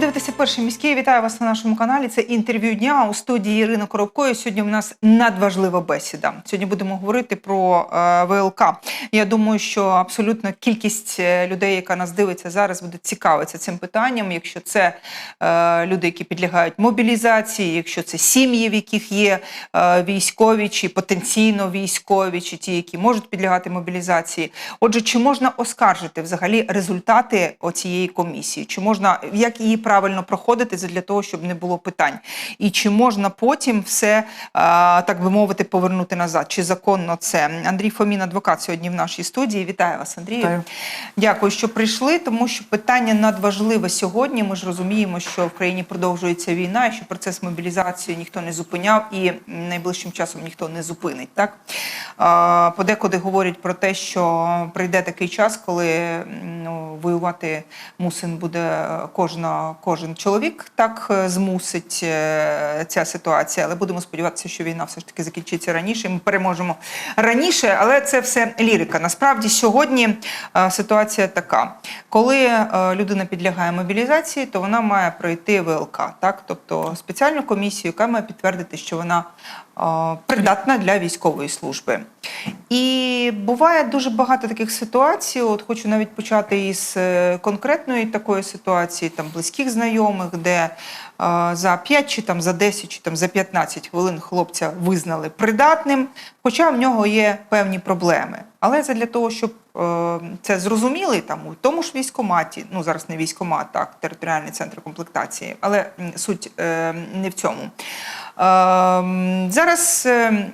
Ви дивитеся перший міський. Вітаю вас на нашому каналі. Це інтерв'ю дня у студії Ірина Коробкої. Сьогодні у нас надважлива бесіда. Сьогодні будемо говорити про е, ВЛК. Я думаю, що абсолютно кількість е, людей, яка нас дивиться зараз, буде цікавитися цим питанням. Якщо це е, люди, які підлягають мобілізації, якщо це сім'ї, в яких є е, військові чи потенційно військові, чи ті, які можуть підлягати мобілізації. Отже, чи можна оскаржити взагалі результати оцієї комісії? Чи можна як її правильно проходити для того, щоб не було питань? І чи можна потім все е, так би мовити повернути назад? Чи законно це? Андрій Фомін, адвокат, сьогодні в нашій студії. Вітаю вас, Андрію. Вітаю. Дякую, що прийшли, тому що питання надважливе сьогодні. Ми ж розуміємо, що в країні продовжується війна, і що процес мобілізації ніхто не зупиняв і найближчим часом ніхто не зупинить. Так подекуди говорять про те, що прийде такий час, коли ну, воювати мусин буде кожна, кожен чоловік. Так е, змусить е, ця ситуація. Але будемо сподіватися, що війна все ж таки закінчиться раніше. Ми переможемо раніше, але це все лірика. Насправді сьогодні е, ситуація така: коли людина підлягає мобілізації, то вона має пройти ВЛК, так тобто спеціальну комісію, яка має підтвердити, що вона придатна для військової служби. І буває дуже багато таких ситуацій. От хочу навіть почати із е, конкретної такої ситуації, там близьких знайомих, де е, за 5 чи там за 10 чи там за 15 хвилин хлопця визнали придатним, хоча в нього є певні проблеми. Але це для того, щоб е, це зрозуміли там у тому ж військкоматі, ну зараз не військкомат, так, територіальний центр комплектації, але суть е, не в цьому. Е, м, зараз. е,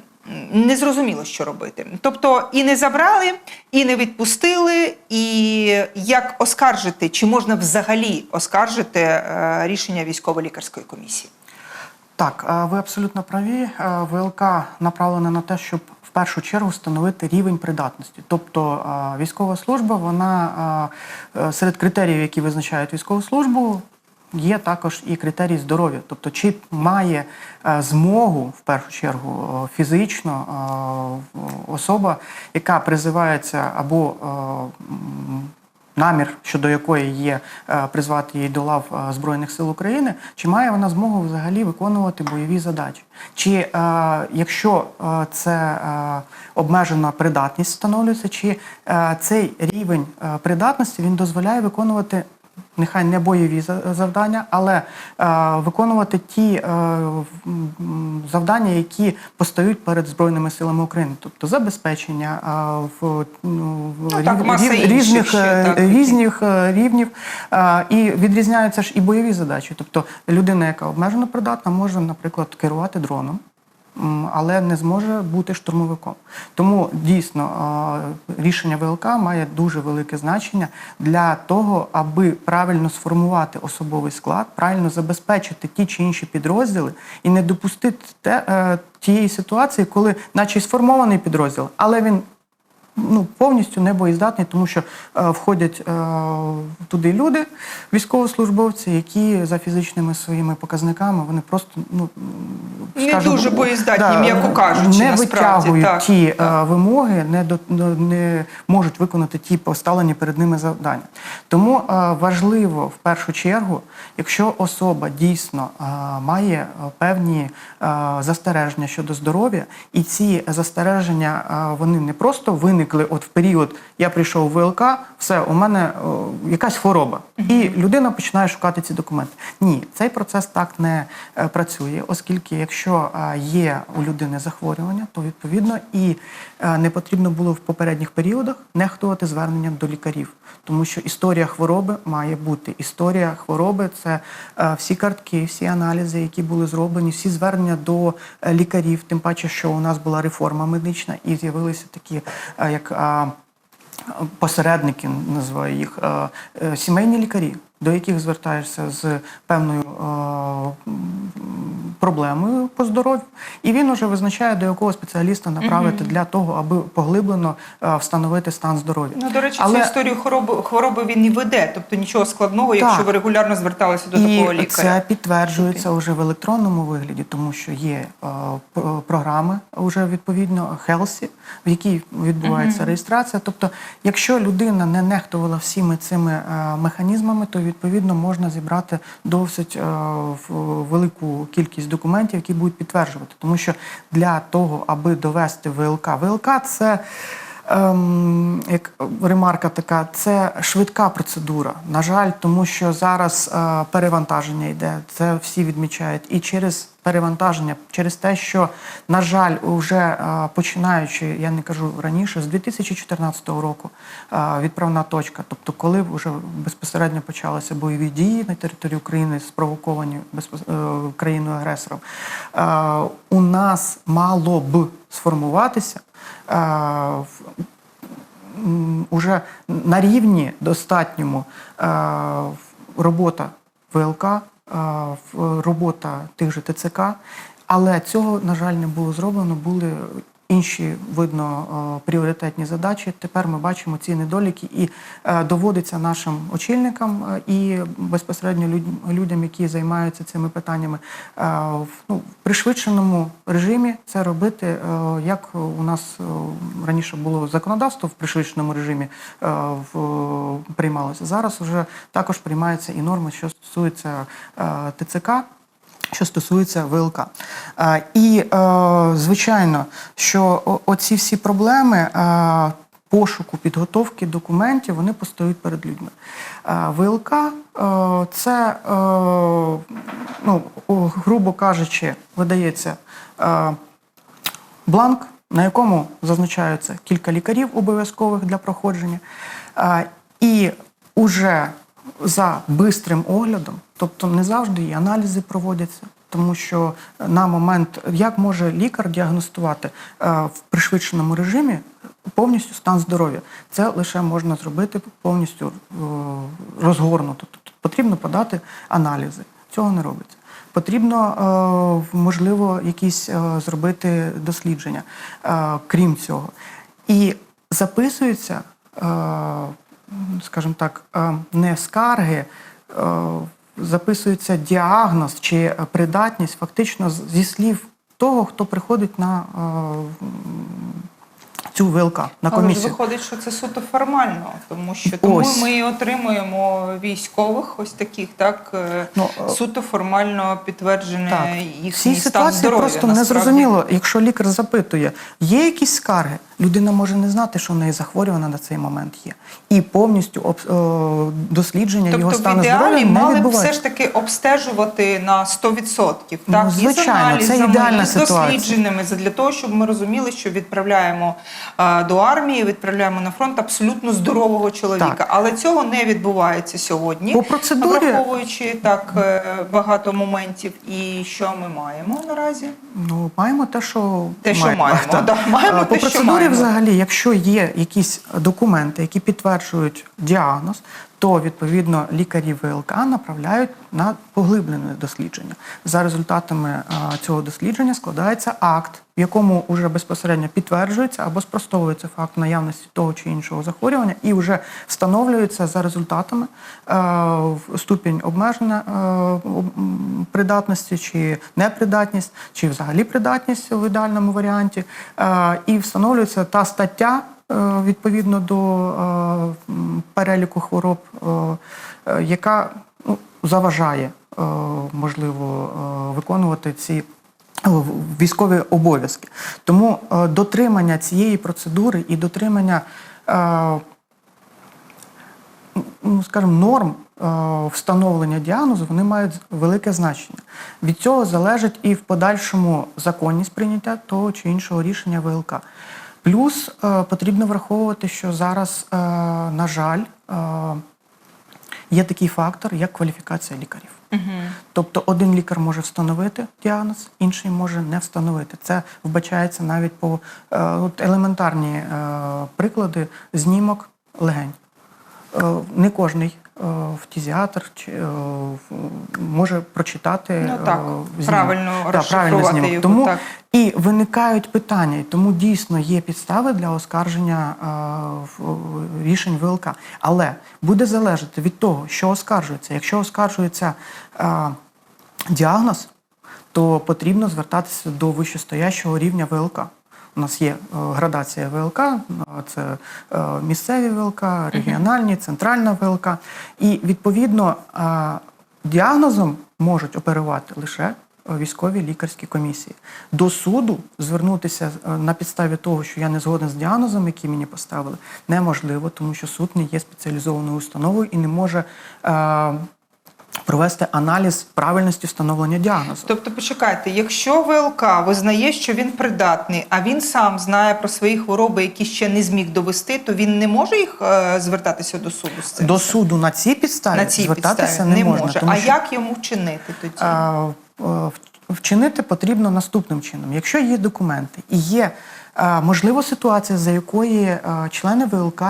не зрозуміло, що робити. Тобто і не забрали, і не відпустили, і як оскаржити, чи можна взагалі оскаржити е, рішення військово-лікарської комісії? Так, е, ви абсолютно праві. Е, ВЛК направлена на те, щоб в першу чергу встановити рівень придатності. Тобто військова служба, вона серед критеріїв, які визначають військову службу, є також і критерії здоров'я. Тобто, чи має е, змогу в першу чергу е, фізично е, особа, яка призивається або намір, щодо якої є призвати її до лав Збройних сил України, чи має вона змогу взагалі виконувати бойові задачі? Чи якщо це обмежена придатність встановлюється, чи цей рівень придатності він дозволяє виконувати нехай не бойові завдання, але е, виконувати ті е, завдання, які постають перед Збройними силами України, тобто забезпечення е, в, ну, в Ну, так, маса інших різних, ще, так, різних рівнів. Е, І відрізняються ж і бойові задачі. Тобто людина, яка обмежено придатна, може, наприклад, керувати дроном. Але не зможе бути штурмовиком. Тому дійсно рішення ВЛК має дуже велике значення для того, аби правильно сформувати особовий склад, правильно забезпечити ті чи інші підрозділи і не допустити те, е, тієї ситуації, коли, наче сформований підрозділ, але він ну, повністю не боєздатний, тому що е, входять е, туди люди, військовослужбовці, які за фізичними своїми показниками вони просто ну Не дуже боєздатні, м'яко кажучи, не насправді, витягують так, ті так. е, вимоги, не до не можуть виконати ті поставлені перед ними завдання. Тому е, важливо в першу чергу, якщо особа дійсно е, має е, певні е, застереження щодо здоров'я, і ці застереження е, вони не просто виникли от в період, я прийшов в ВЛК, все, у мене е, якась хвороба, і людина починає шукати ці документи. Ні, цей процес так не е, працює, оскільки якщо е, є у людини захворювання, то відповідно і е, не потрібно було в попередніх періодах нехтувати зверненням до лікарів, тому що історія хвороби має бути. Історія хвороби це е, всі картки, всі аналізи, які були зроблені, всі звернення до е, лікарів. Тим паче, що у нас була реформа медична, і з'явилися такі, е, як а, посередники, називаю їх, е, сімейні лікарі, до яких звертаєшся з певною проблемою по здоров'ю, і він уже визначає, до якого спеціаліста направити для того, аби поглиблено е, встановити стан здоров'я. Ну, до речі, Але- цю історію хвороби, хвороби він і веде, тобто нічого складного, якщо ви регулярно зверталися до І такого лікаря. це підтверджується вже в електронному вигляді, тому що є е, програми вже відповідно Хелсі, в якій відбувається реєстрація. Тобто, якщо людина не нехтувала всіми цими е, механізмами, то відповідно можна зібрати досить е, велику кількість документів, які будуть підтверджувати. Тому що для того, аби довести ВЛК, ВЛК це. Ем, як ремарка така, це швидка процедура. На жаль, тому що зараз е, перевантаження йде. Це всі відмічають. І через перевантаження, через те, що, на жаль, вже е, починаючи, я не кажу раніше, з 2014 року е, відправна точка, тобто коли вже безпосередньо почалися бойові дії на території України, спровоковані безпос- е, країною агресором, е, у нас мало б сформуватися. Е, уже на рівні достатньому е, робота ВЛК, е, робота тих же ТЦК, але цього, на жаль, не було зроблено. Були інші, видно, е, пріоритетні задачі. Тепер ми бачимо ці недоліки, і е, доводиться нашим очільникам е, і безпосередньо люд- людям, які займаються цими питаннями, в ну, пришвидшеному режимі це робити, як у нас раніше було законодавство в пришвидшеному режимі в- приймалося. Зараз вже також приймаються і норми, що стосуються ТЦК. Що стосується ВЛК. І, е, звичайно, що оці всі проблеми е, пошуку, підготовки документів, вони постають перед людьми. ВЛК е, це, ну, грубо кажучи, видається бланк, на якому зазначаються кілька лікарів обов'язкових для проходження. І уже за бистрим оглядом, тобто не завжди і аналізи проводяться. Тому що на момент, як може лікар діагностувати е, в пришвидшеному режимі повністю стан здоров'я, це лише можна зробити повністю е, розгорнуто. Тобто потрібно подати аналізи. Цього не робиться. Потрібно, е, можливо, якісь зробити дослідження, крім цього. І записуються, скажімо так, не скарги, записується діагноз чи придатність фактично зі слів того, хто приходить на е, цю ВЛК, на Але виходить, що це суто формально, тому що тому Ось. ми і отримуємо військових, ось таких, так е, Ну, е, суто формально підтверджене Так, їхній в цій стан ситуації здоров'я. просто насправді. незрозуміло, якщо лікар запитує, є якісь скарги, людина може не знати, що в неї захворювана на цей момент є. І повністю об- о, дослідження його Тобто в стану здоров'я ідеалі не мали б все ж таки обстежувати на 100%, Ну, так? і з звичайно, це ідеальна і з ситуація. для того, щоб ми розуміли, що відправляємо е, до армії, відправляємо на фронт абсолютно здорового чоловіка. Так. Але цього не відбувається сьогодні. По процедурі- враховуючи так е, багато моментів. І що ми маємо наразі? Ну, маємо те, що Те, що маємо, Так. да, маємо По те, що процедурі, маємо. взагалі, якщо є якісь документи, які підтверджують діагноз, то відповідно лікарі ВЛК направляють на поглиблене дослідження. За результатами а, цього дослідження складається акт, в якому вже безпосередньо підтверджується або спростовується факт наявності того чи іншого захворювання, і вже встановлюється за результатами е, в- ступінь обмеження е, придатності чи непридатність, чи взагалі придатність в ідеальному варіанті, е, і встановлюється та стаття. е, Відповідно до е, переліку хвороб, яка ну, заважає можливо виконувати ці військові обов'язки. Тому дотримання цієї процедури і дотримання ну, скажімо, норм встановлення діагнозу вони мають велике значення. Від цього залежить і в подальшому законність прийняття того чи іншого рішення ВЛК. Плюс е, потрібно враховувати, що зараз, е, на жаль, е, є такий фактор, як кваліфікація лікарів. Тобто один лікар може встановити діагноз, інший може не встановити. Це вбачається навіть по е, от елементарні е, приклади знімок легень. Е, Не кожний фтізіатр чи, е, може прочитати Ну, так, е, знімок. правильно Так, розшифрувати знімок. його, Тому так. і виникають питання, тому дійсно є підстави для оскарження е, рішень ВЛК. Але буде залежати від того, що оскаржується. Якщо оскаржується е, діагноз, то потрібно звертатися до вищестоящого рівня ВЛК. У нас є е, градація ВЛК, е, це е, місцеві ВЛК, регіональні, центральна ВЛК. І відповідно діагнозом можуть оперувати лише військові лікарські комісії. До суду звернутися на підставі того, що я не згоден з діагнозом, який мені поставили, неможливо, тому що суд не є спеціалізованою установою і не може. Провести аналіз правильності встановлення діагнозу. Тобто, почекайте, якщо ВЛК визнає, що він придатний, а він сам знає про свої хвороби, які ще не зміг довести, то він не може їх е, звертатися до суду з цим? До суду на цій підставі на цій звертатися підставі не, не можна. може. Тому а що, як йому вчинити тоді? а, е, вчинити потрібно наступним чином. Якщо є документи і є можливо ситуація, за якої е, члени ВЛК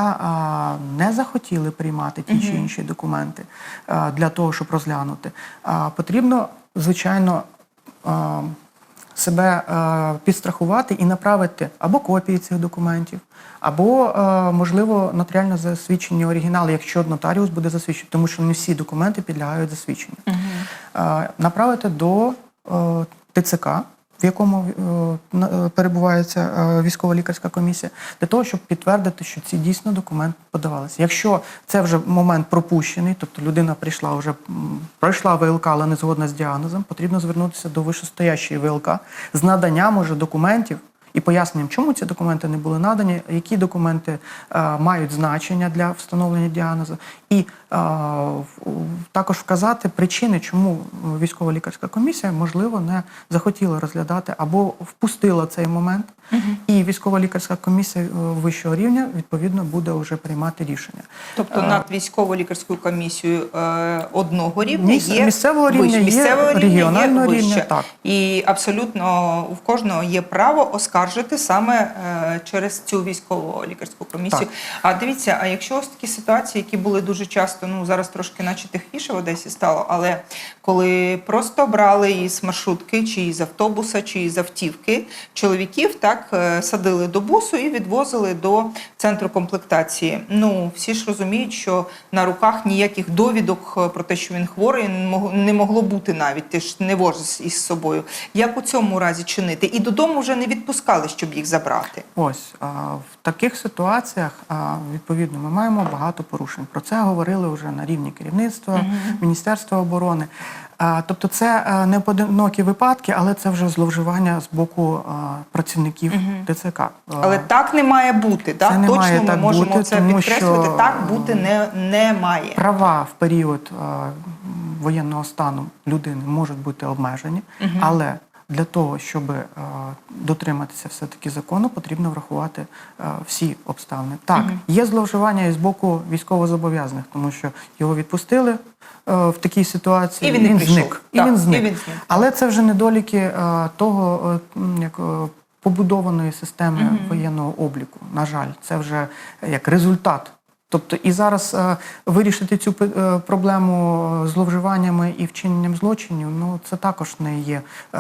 не захотіли приймати ті чи інші документи для того, щоб розглянути, потрібно звичайно. Себе е, підстрахувати і направити або копії цих документів, або, е, можливо, нотаріально засвідчені оригінали, якщо нотаріус буде засвідчити, тому що не всі документи підлягають засвідченню. Направити до ТЦК, в якому перебувається е, перебуває ця е, військово-лікарська комісія, для того, щоб підтвердити, що ці дійсно документи подавалися. Якщо це вже момент пропущений, тобто людина прийшла вже пройшла ВЛК, але не згодна з діагнозом, потрібно звернутися до вищостоящої ВЛК з наданням уже документів. І поясненням, чому ці документи не були надані, які документи е, мають значення для встановлення діагнозу, і е, також вказати причини, чому військово-лікарська комісія, можливо, не захотіла розглядати або впустила цей момент, і військово-лікарська комісія е, вищого рівня відповідно буде вже приймати рішення. Тобто Е, над військово-лікарською комісією е, одного рівня Міс- є місцевого рівня вище, є, місцевого рівня регіонального є рівня, так. І абсолютно у кожного є право оскаржити саме е, через цю військово-лікарську комісію. Так. А дивіться, а якщо ось такі ситуації, які були дуже часто, ну зараз трошки наче тихіше в Одесі стало, але коли просто брали із маршрутки, чи із автобуса, чи із автівки, чоловіків так е, садили до бусу і відвозили до центру комплектації. Ну всі ж розуміють, що на руках ніяких довідок е, про те, що він хворий, не могло бути навіть. Ти ж не возиш із собою. Як у цьому разі чинити? І додому вже не відпускали, щоб їх забрати. Ось в таких ситуаціях відповідно ми маємо багато порушень. Про це говорили вже на рівні керівництва Міністерства оборони. Тобто, це не поодинокі випадки, але це вже зловживання з боку працівників ТЦК. А, Але так не має бути. Так? Це не Точно має ми так можемо бути, це що, Так бути не, не має. Права в період воєнного стану людини можуть бути обмежені, але для того, щоб дотриматися все-таки закону, потрібно врахувати всі обставини. Так, є зловживання і з боку військовозобов'язаних, тому що його відпустили е, в такій ситуації. І він прийшов. зник. І Так, він і зник. він зник. Але це вже недоліки е, того, е, як е, побудованої системи воєнного обліку. На жаль, це вже як результат. Тобто, і зараз е, вирішити цю е, проблему зловживаннями і вчиненням злочинів, ну це також не є. е,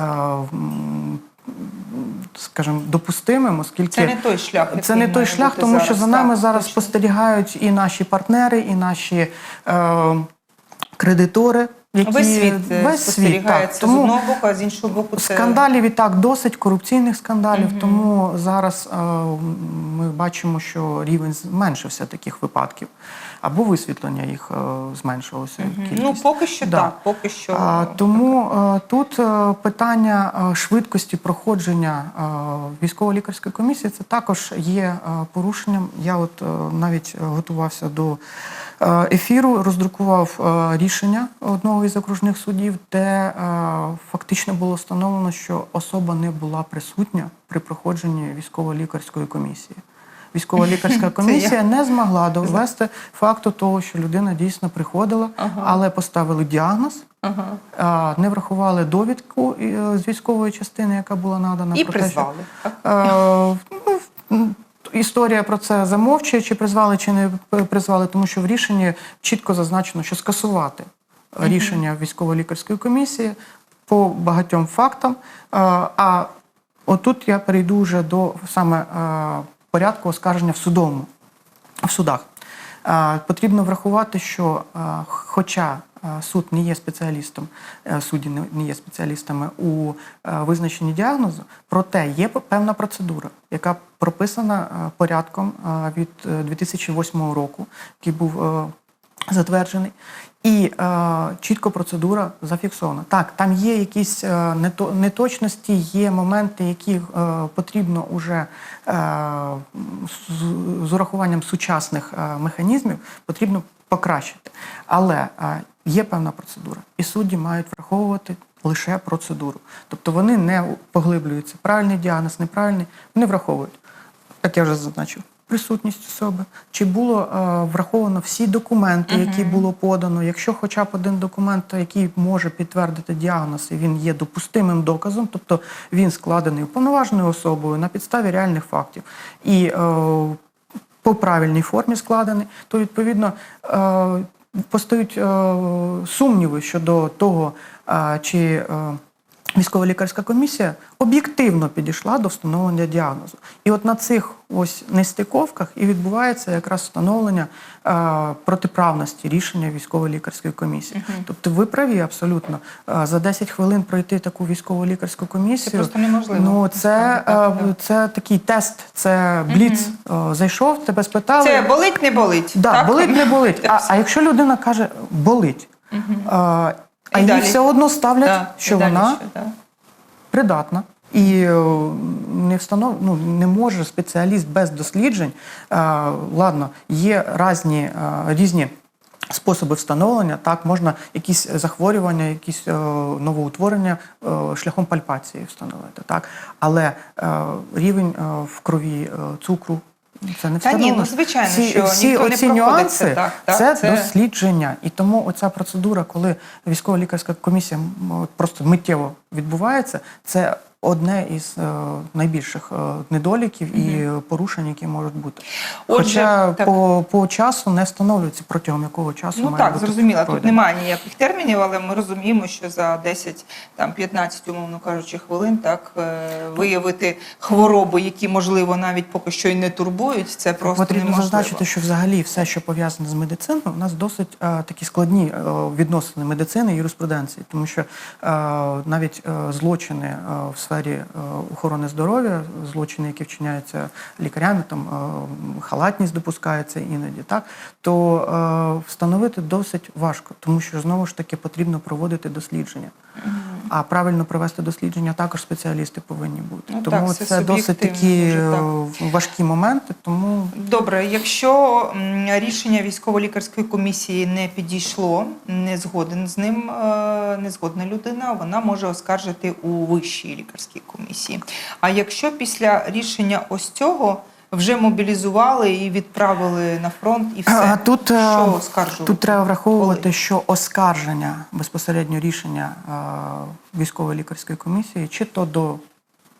Скажімо, допустимим, оскільки Це не той шлях, Це не той шлях, тому тому що за нами Так, зараз точно. спостерігають і наші партнери, і наші е, кредитори, які Весь світ е, весь світ, спостерігається так. з одного боку, а з іншого боку, це Скандалів і так досить корупційних скандалів. Тому зараз е, ми бачимо, що рівень зменшився таких випадків, або висвітлення їх е, зменшилося. Кількість. ну поки що Да. так. Поки що А, тому е, тут е, питання е, швидкості проходження е, військово-лікарської комісії це також є е, порушенням. Я от е, навіть е, готувався до е, ефіру, роздрукував е, рішення одного із окружних судів, де е, фактично було встановлено, що особа не була присутня при проходженні військово-лікарської комісії. Військово-лікарська комісія не змогла довести факту того, що людина дійсно приходила, але поставили діагноз, не врахували довідку е, з військової частини, яка була надана і про те, що історія про це замовчує, чи призвали, чи не призвали, тому що в рішенні чітко зазначено, що скасувати рішення військово-лікарської комісії по багатьом фактам. А отут я перейду вже до саме порядку оскарження в судовому в судах. Потрібно врахувати, що хоча суд не є спеціалістом, е, судді не- є спеціалістами у е, визначенні діагнозу, проте є певна процедура, яка прописана е, порядком від е, 2008 року, який був затверджений. І чітко процедура зафіксована. Так, там є якісь нето- неточності, є моменти, які потрібно уже з, урахуванням сучасних механізмів потрібно покращити. Але є певна процедура, і судді мають враховувати лише процедуру. Тобто вони не поглиблюються. Правильний діагноз, неправильний, вони враховують як я вже зазначив, присутність особи, чи було е, враховано всі документи, які було подано. Якщо хоча б один документ, який може підтвердити діагноз, і він є допустимим доказом, тобто він складений уповноваженою особою на підставі реальних фактів. І е, по правильній формі складений, то відповідно е, постають е, сумніви щодо того, е, чи е, військово-лікарська комісія об'єктивно підійшла до встановлення діагнозу. І от на цих ось нестиковках і відбувається якраз встановлення е, протиправності рішення військово-лікарської комісії. Тобто ви праві абсолютно. Е, за 10 хвилин пройти таку військово-лікарську комісію. Це просто неможливо. Ну, це, е, це такий тест, це бліц. Е, Зайшов, тебе спитали. Це болить, не болить. Да, так? болить, не болить. А, а якщо людина каже болить, а, а їй все одно ставлять, Да, що далі вона що, да. придатна. І е, не встанов... ну, не може спеціаліст без досліджень. е, ладно, є різні, е, різні способи встановлення. Так, можна якісь захворювання, якісь е, новоутворення е, шляхом пальпації встановити. Так? Але е, рівень е, в крові е, цукру. Це не Та ні, ну, звичайно, Всі- що всі ніхто оці не нюанси так, так, це, це- дослідження. І тому оця процедура, коли військово-лікарська комісія просто миттєво відбувається, це одне із е, найбільших е, недоліків і порушень, які можуть бути. Отже, Хоча так. по, по часу не встановлюється протягом якого часу Ну має так, бути зрозуміло. Тут немає ніяких термінів, але ми розуміємо, що за 10, там 15, умовно кажучи, хвилин так е, виявити хвороби, які можливо навіть поки що й не турбують. Це просто Потрібно неможливо. зазначити, що взагалі все, що пов'язане з медициною, у нас досить е, такі складні е, відносини медицини і юриспруденції, тому що е, навіть е, злочини е, в сфері е, охорони здоров'я, злочини, які вчиняються лікарями, там е, халатність допускається іноді, так то е, встановити досить важко, тому що знову ж таки потрібно проводити дослідження. А правильно провести дослідження також спеціалісти повинні бути. Ну, тому так, це досить такі дуже, так. е, важкі моменти. Тому Добре, якщо рішення військово-лікарської комісії не підійшло, не згоден з ним, е, не згодна людина, вона може оскаржити у вищій лікарській комісії. А якщо після рішення ось цього вже мобілізували і відправили на фронт, і все, А тут, е, що оскаржувати? тут треба враховувати, Коли? що оскарження безпосередньо рішення е, військової лікарської комісії, чи то до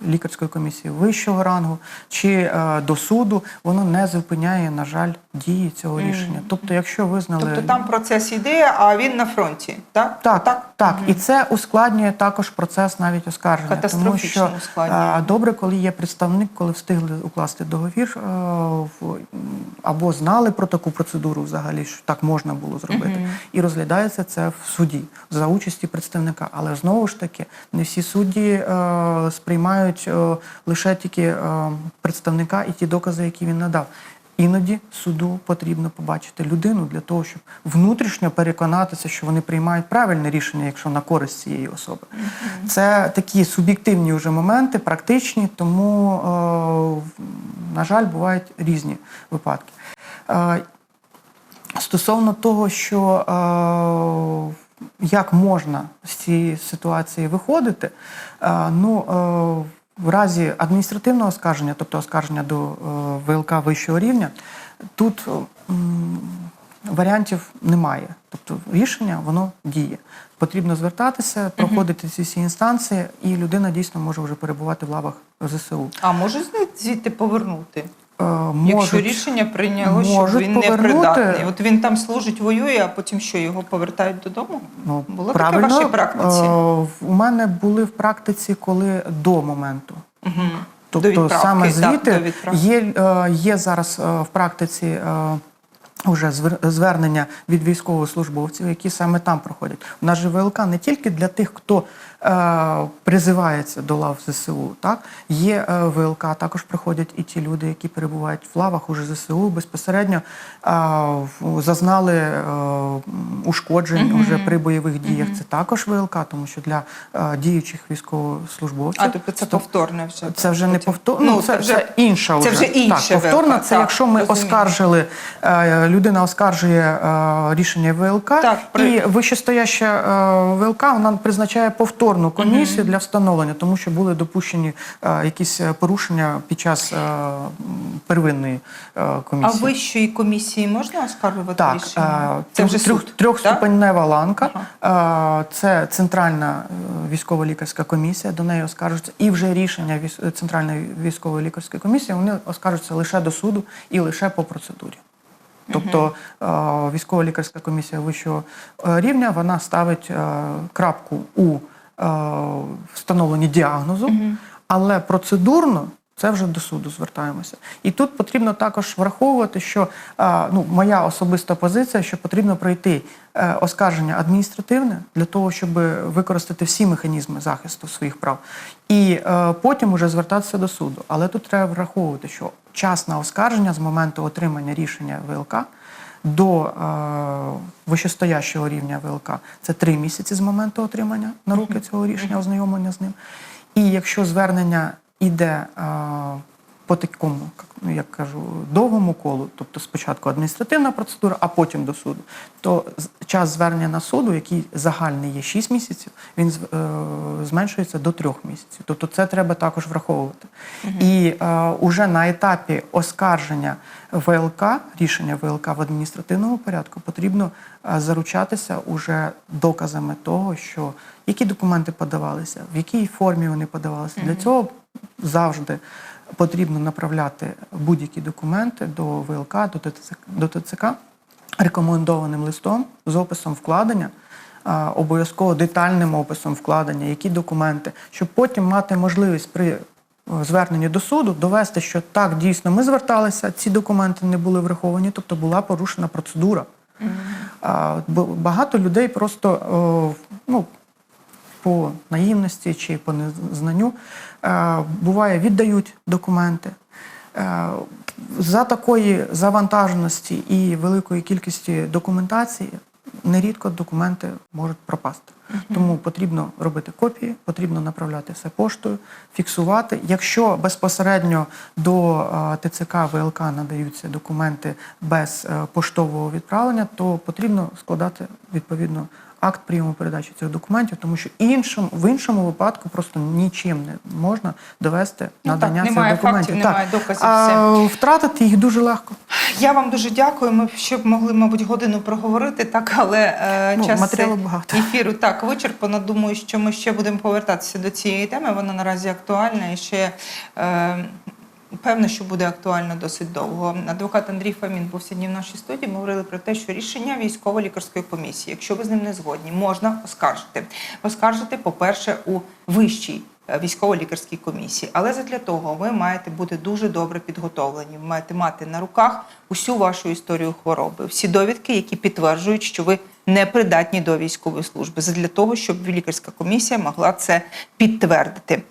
лікарської комісії вищого рангу, чи е, до суду, воно не зупиняє, на жаль, дії цього рішення. Тобто, якщо визнали Тобто там процес йде, а він на фронті, так? так, так? так, і це ускладнює також процес навіть оскарження. Тому що ускладнює. е, добре, коли є представник, коли встигли укласти договір, е, в- або знали про таку процедуру взагалі, що так можна було зробити, і розглядається це в суді за участі представника. Але знову ж таки, не всі судді е, сприймають е, лише тільки е, представника і ті докази, які він надав. Іноді суду потрібно побачити людину для того, щоб внутрішньо переконатися, що вони приймають правильне рішення, якщо на користь цієї особи. Це такі суб'єктивні вже моменти, практичні, тому, е, на жаль, бувають різні випадки. Е, Стосовно того, що е, як можна з цієї ситуації виходити, е, ну е, в разі адміністративного оскарження, тобто оскарження до е, ВЛК вищого рівня, тут варіантів немає. Тобто рішення воно діє. Потрібно звертатися, проходити ці всі інстанції, і людина дійсно може вже перебувати в лавах ЗСУ. А може звідти повернути? Е, Якщо рішення прийняло, що можуть він не придатний. От він там служить, воює, а потім що його повертають додому? Ну, Було правильно, таке в вашій практиці? е, У мене були в практиці, коли до моменту. Угу. Тобто до відправки, саме так, звідти до є, е, є зараз е, в практиці е, звер- звернення від військовослужбовців, які саме там проходять. У нас же ВЛК не тільки для тих, хто е, призивається до лав ЗСУ. Так? Є е, ВЛК, також приходять і ті люди, які перебувають в лавах уже ЗСУ, безпосередньо е, зазнали е, ушкоджень уже при бойових діях. Це також ВЛК, тому що для е, діючих військовослужбовців А, тобто це повторне вже. це вже не потім. повторно. Ну, це, це інша це вже. вже інше Так, повторно, ВЛК, це так, якщо ми розумію. оскаржили, е, людина оскаржує е, рішення ВЛК, Так, при- і вищестояща е, ВЛК вона призначає повторну комісію для встановлення, тому що були допущені е, якісь е, порушення під час е, первинної е, А комісії. вищої комісії можна оскаржувати Так, рішення? е, Це вже трьох, суд, трьохступенева ланка. е, Це центральна е, військово-лікарська комісія, до неї оскаржується, і вже рішення віс- центральної військово-лікарської комісії вони оскаржуються лише до суду і лише по процедурі. Тобто е, військово-лікарська комісія вищого е, рівня вона ставить е, крапку у е, встановленні діагнозу, але процедурно це вже до суду звертаємося. І тут потрібно також враховувати, що е, ну, моя особиста позиція, що потрібно пройти е, оскарження адміністративне для того, щоб використати всі механізми захисту своїх прав, і потім уже звертатися до суду. Але тут треба враховувати, що час на оскарження з моменту отримання рішення ВЛК до е, вищестоящого рівня ВЛК. Це три місяці з моменту отримання на руки цього рішення, ознайомлення з ним. І якщо звернення йде е, по такому, як- ну я кажу, довгому колу, тобто спочатку адміністративна процедура, а потім до суду, то час звернення на суду, який загальний є 6 місяців, він е, зменшується до 3 місяців. Тобто це треба також враховувати. І е, уже на етапі оскарження ВЛК, рішення ВЛК в адміністративному порядку, потрібно е, заручатися уже доказами того, що які документи подавалися, в якій формі вони подавалися. Для цього завжди потрібно направляти будь-які документи до ВЛК, до ТЦК, до ТЦК рекомендованим листом з описом вкладення, обов'язково детальним описом вкладення, які документи, щоб потім мати можливість при е, зверненні до суду довести, що так дійсно ми зверталися, ці документи не були враховані, тобто була порушена процедура. А, бо Багато людей просто ну, по наївності чи по незнанню е, буває віддають документи. Е, За такої завантаженості і великої кількості документації нерідко документи можуть пропасти. Тому потрібно робити копії, потрібно направляти все поштою, фіксувати. Якщо безпосередньо до е, ТЦК ВЛК надаються документи без поштового відправлення, то потрібно складати відповідно акт прийому передачі цих документів, тому що іншим, в іншому випадку просто нічим не можна довести Ну так, надання немає цих документів. фактів, немає доказів, А, втратити їх дуже легко. Я вам дуже дякую. Ми ще б могли, мабуть, годину проговорити, так, але е, Ну, час ефіру так вичерпано. Думаю, що ми ще будемо повертатися до цієї теми. Вона наразі актуальна і ще. Е, Певно, що буде актуально досить довго. Адвокат Андрій Фамін був сьогодні в нашій студії. Ми говорили про те, що рішення військово-лікарської комісії, якщо ви з ним не згодні, можна оскаржити. Оскаржити, по-перше, у вищій е, військово-лікарській комісії. Але задля того ви маєте бути дуже добре підготовлені. Ви маєте мати на руках усю вашу історію хвороби, всі довідки, які підтверджують, що ви не придатні до військової служби, задля того, щоб лікарська комісія могла це підтвердити.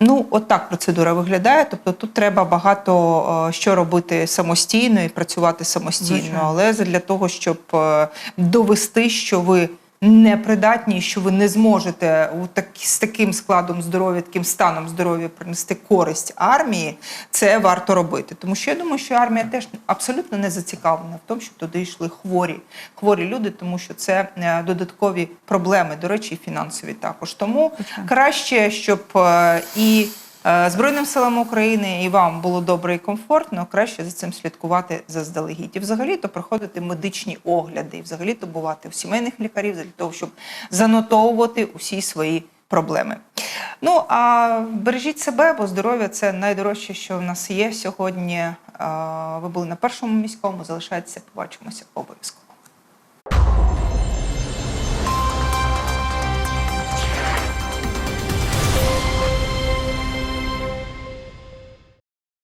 Ну, от так процедура виглядає. Тобто тут треба багато е, що робити самостійно і працювати самостійно. Звичайно. Але для того, щоб е, довести, що ви непридатні, що ви не зможете у так, з таким складом здоров'я, таким станом здоров'я принести користь армії, це варто робити. Тому що я думаю, що армія теж абсолютно не зацікавлена в тому, щоб туди йшли хворі, хворі люди, тому що це е, додаткові проблеми, до речі, і фінансові також. Тому краще, щоб е, і Збройним силам України і вам було добре і комфортно, краще за цим слідкувати заздалегідь. І взагалі то проходити медичні огляди, і взагалі то бувати у сімейних лікарів для того, щоб занотовувати усі свої проблеми. Ну а бережіть себе, бо здоров'я це найдорожче, що в нас є сьогодні. Ви були на першому міському. Залишайтеся, побачимося обов'язково.